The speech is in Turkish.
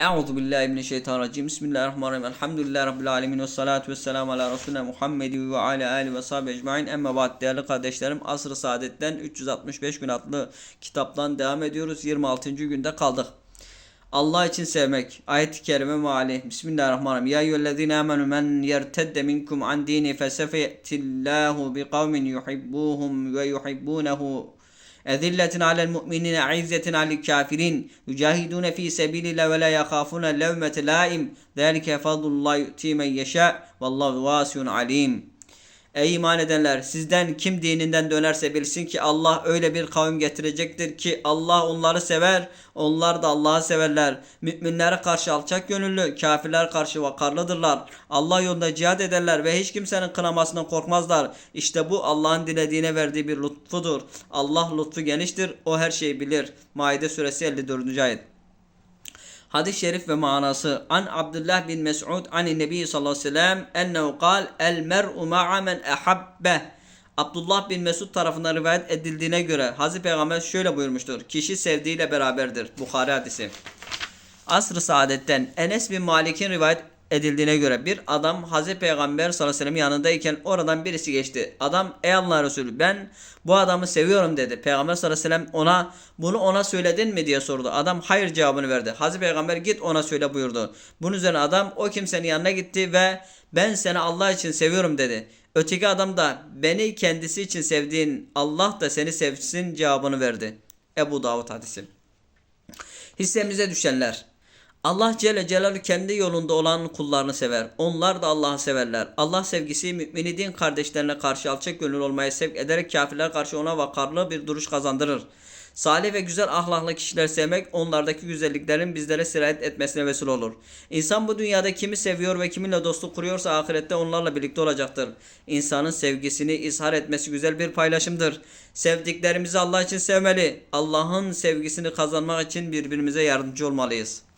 Euzu billahi mineşşeytanirracim. Bismillahirrahmanirrahim. Elhamdülillahi rabbil alamin ve salatu vesselam ala resulina Muhammed ve ala ali ve sahbihi ecmaîn. Amma ba'd değerli kardeşlerim, Asr-ı Saadet'ten 365 gün adlı kitaptan devam ediyoruz. 26. günde kaldık. Allah için sevmek. Ayet-i kerime meali. Bismillahirrahmanirrahim. Ya eyyühellezine amenu men yertedde minkum an dini fesefe ye'tillahu bi kavmin yuhibbuhum ve yuhibbunehu Ezilletin alel mu'minine izzetin alel kafirin. Yücahidune fi sebilillah ve la yakhafune levmete laim. Zalike fadlullah yu'ti men yeşâ. Vallahu vasiyun alim. Ey iman edenler sizden kim dininden dönerse bilsin ki Allah öyle bir kavim getirecektir ki Allah onları sever onlar da Allah'ı severler. Müminlere karşı alçak gönüllü kafirler karşı vakarlıdırlar. Allah yolunda cihad ederler ve hiç kimsenin kınamasından korkmazlar. İşte bu Allah'ın dilediğine verdiği bir lütfudur. Allah lütfu geniştir o her şeyi bilir. Maide suresi 54. ayet. Hadis-i şerif ve manası An Abdullah bin Mes'ud an Nebi sallallahu aleyhi ve sellem ennehu kal el mer'u ma'a men ehabbe Abdullah bin Mesud tarafından rivayet edildiğine göre Hazreti Peygamber şöyle buyurmuştur. Kişi sevdiğiyle beraberdir. Bukhari hadisi. Asr-ı Saadet'ten Enes bin Malik'in rivayet edildiğine göre bir adam Hazreti Peygamber sallallahu aleyhi ve sellem yanındayken oradan birisi geçti. Adam ey Allah Resulü ben bu adamı seviyorum dedi. Peygamber sallallahu aleyhi ve sellem ona bunu ona söyledin mi diye sordu. Adam hayır cevabını verdi. Hazreti Peygamber git ona söyle buyurdu. Bunun üzerine adam o kimsenin yanına gitti ve ben seni Allah için seviyorum dedi. Öteki adam da beni kendisi için sevdiğin Allah da seni sevsin cevabını verdi. Ebu Davud hadisi. Hissemize düşenler. Allah Celle Celaluhu kendi yolunda olan kullarını sever. Onlar da Allah'ı severler. Allah sevgisi mümini din kardeşlerine karşı alçak gönül olmaya sevk ederek kafirler karşı ona vakarlı bir duruş kazandırır. Salih ve güzel ahlaklı kişiler sevmek onlardaki güzelliklerin bizlere sirayet etmesine vesile olur. İnsan bu dünyada kimi seviyor ve kiminle dostluk kuruyorsa ahirette onlarla birlikte olacaktır. İnsanın sevgisini izhar etmesi güzel bir paylaşımdır. Sevdiklerimizi Allah için sevmeli. Allah'ın sevgisini kazanmak için birbirimize yardımcı olmalıyız.